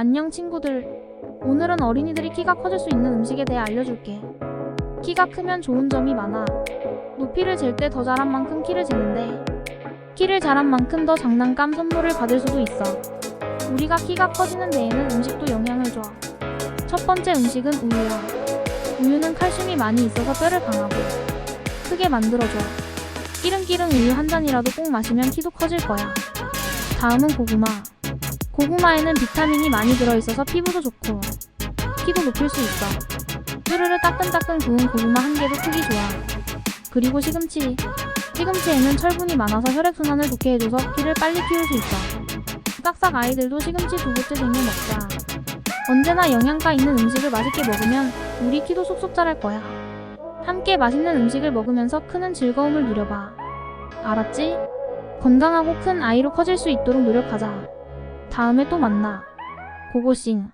안녕 친구들. 오늘은 어린이들이 키가 커질 수 있는 음식에 대해 알려줄게. 키가 크면 좋은 점이 많아. 높이를 잴 때더 잘한 만큼 키를 재는데, 키를 잘한 만큼 더 장난감 선물을 받을 수도 있어. 우리가 키가 커지는 데에는 음식도 영향을 줘. 첫 번째 음식은 우유야. 우유는 칼슘이 많이 있어서 뼈를 강하고 크게 만들어줘. 끼름끼름 우유 한 잔이라도 꼭 마시면 키도 커질 거야. 다음은 고구마. 고구마에는 비타민이 많이 들어있어서 피부도 좋고 키도 높일 수 있어. 뚜르르 따끈따끈 구운 고구마 한 개도 크기 좋아. 그리고 시금치. 시금치에는 철분이 많아서 혈액순환을 좋게 해줘서 키를 빨리 키울 수 있어. 싹싹 아이들도 시금치 두 개째 생겨 먹자. 언제나 영양가 있는 음식을 맛있게 먹으면 우리 키도 쏙쏙 자랄 거야. 함께 맛있는 음식을 먹으면서 크는 즐거움을 누려봐. 알았지? 건강하고 큰 아이로 커질 수 있도록 노력하자. 다음에 또 만나. 고고싱.